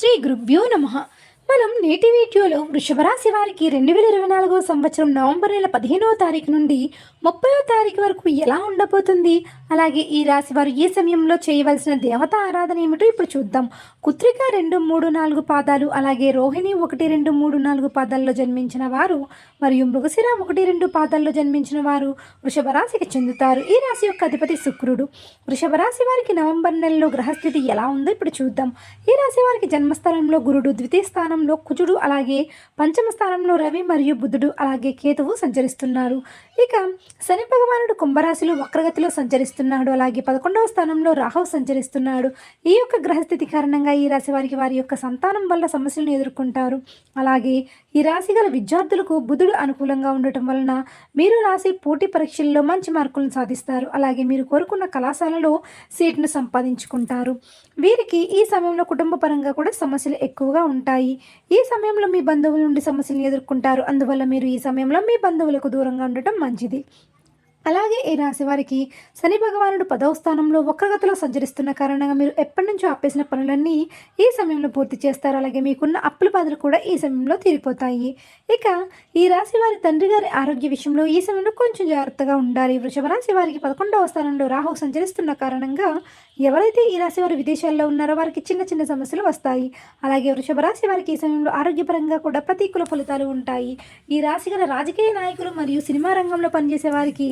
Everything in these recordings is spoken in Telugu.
శ్రీ గురుభ్యో నమ. మనం నేటి వీడియోలో వృషభరాశి వారికి రెండు వేల ఇరవై నాలుగో సంవత్సరం నవంబర్ నెల పదిహేనవ తారీఖు నుండి ముప్పైవ తారీఖు వరకు ఎలా ఉండబోతుంది? అలాగే ఈ రాశి వారు ఏ సమయంలో చేయవలసిన దేవత ఆరాధన ఏమిటో ఇప్పుడు చూద్దాం. కుత్రిక రెండు మూడు నాలుగు పాదాలు అలాగే రోహిణి ఒకటి రెండు మూడు నాలుగు పాదాల్లో జన్మించిన వారు మరియు మృగశిర ఒకటి రెండు పాదాల్లో జన్మించిన వారు వృషభ రాశికి చెందుతారు. ఈ రాశి యొక్క అధిపతి శుక్రుడు. వృషభ రాశి వారికి నవంబర్ నెలలో గ్రహస్థితి ఎలా ఉందో ఇప్పుడు చూద్దాం. ఈ రాశి వారికి జన్మస్థలంలో గురుడు ద్వితీయ స్థానం స్థానంలో కుజుడు అలాగే పంచమ స్థానంలో రవి మరియు బుధుడు అలాగే కేతువు సంచరిస్తున్నారు. ఇక శని భగవానుడు కుంభరాశిలో వక్రగతిలో సంచరిస్తున్నాడు. అలాగే పదకొండవ స్థానంలో రాహు సంచరిస్తున్నాడు. ఈ యొక్క గ్రహస్థితి కారణంగా ఈ రాశి వారికి వారి యొక్క సంతానం వల్ల సమస్యలను ఎదుర్కొంటారు. అలాగే ఈ రాశి గల విద్యార్థులకు బుధుడు అనుకూలంగా ఉండటం వలన మీరు రాసి పోటీ పరీక్షల్లో మంచి మార్కులను సాధిస్తారు. అలాగే మీరు కోరుకున్న కళాశాలలో సీట్ను సంపాదించుకుంటారు. వీరికి ఈ సమయంలో కుటుంబ పరంగా కూడా సమస్యలు ఎక్కువగా ఉంటాయి. ఈ సమయంలో మీ బంధువుల నుండి సమస్యలు ఎదుర్కొంటారు. అందువల్ల మీరు ఈ సమయంలో మీ బంధువులకు దూరంగా ఉండటం మంచిది. అలాగే ఈ రాశి వారికి శని భగవానుడు పదవ స్థానంలో వక్రగతిలో సంచరిస్తున్న కారణంగా మీరు ఎప్పటి నుంచో ఆపేసిన పనులన్నీ ఈ సమయంలో పూర్తి చేస్తారు. అలాగే మీకున్న అప్పుల బాధలు కూడా ఈ సమయంలో తీరిపోతాయి. ఇక ఈ రాశి వారి తండ్రి గారి ఆరోగ్య విషయంలో ఈ సమయంలో కొంచెం జాగ్రత్తగా ఉండాలి. వృషభ రాశి వారికి పదకొండవ స్థానంలో రాహు సంచరిస్తున్న కారణంగా ఎవరైతే ఈ రాశి వారు విదేశాల్లో ఉన్నారో వారికి చిన్న చిన్న సమస్యలు వస్తాయి. అలాగే వృషభ రాశి వారికి ఈ సమయంలో ఆరోగ్యపరంగా కూడా ప్రతికూల ఫలితాలు ఉంటాయి. ఈ రాశి గల రాజకీయ నాయకులు మరియు సినిమా రంగంలో పనిచేసే వారికి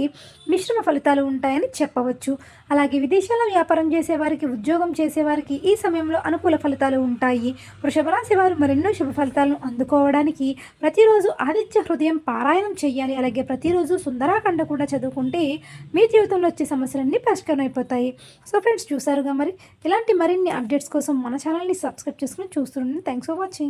మిశ్రమ ఫలితాలు ఉంటాయని చెప్పవచ్చు. అలాగే విదేశాల వ్యాపారం చేసేవారికి ఉద్యోగం చేసేవారికి ఈ సమయంలో అనుకూల ఫలితాలు ఉంటాయి. వృషభ రాశి వారు మరెన్నో శుభ ఫలితాలను అందుకోవడానికి ప్రతిరోజు ఆదిత్య హృదయం పారాయణం చేయాలి. అలాగే ప్రతిరోజు సుందరాఖండ కూడా చదువుకుంటే మీ జీవితంలో వచ్చే సమస్యలన్నీ పరిష్కారం అయిపోతాయి. సో ఫ్రెండ్స్ చూసారుగా మరి? ఇలాంటి మరిన్ని అప్డేట్స్ కోసం మన ఛానల్ని సబ్స్క్రైబ్ చేసుకుని చూస్తుండండి. Thanks for watching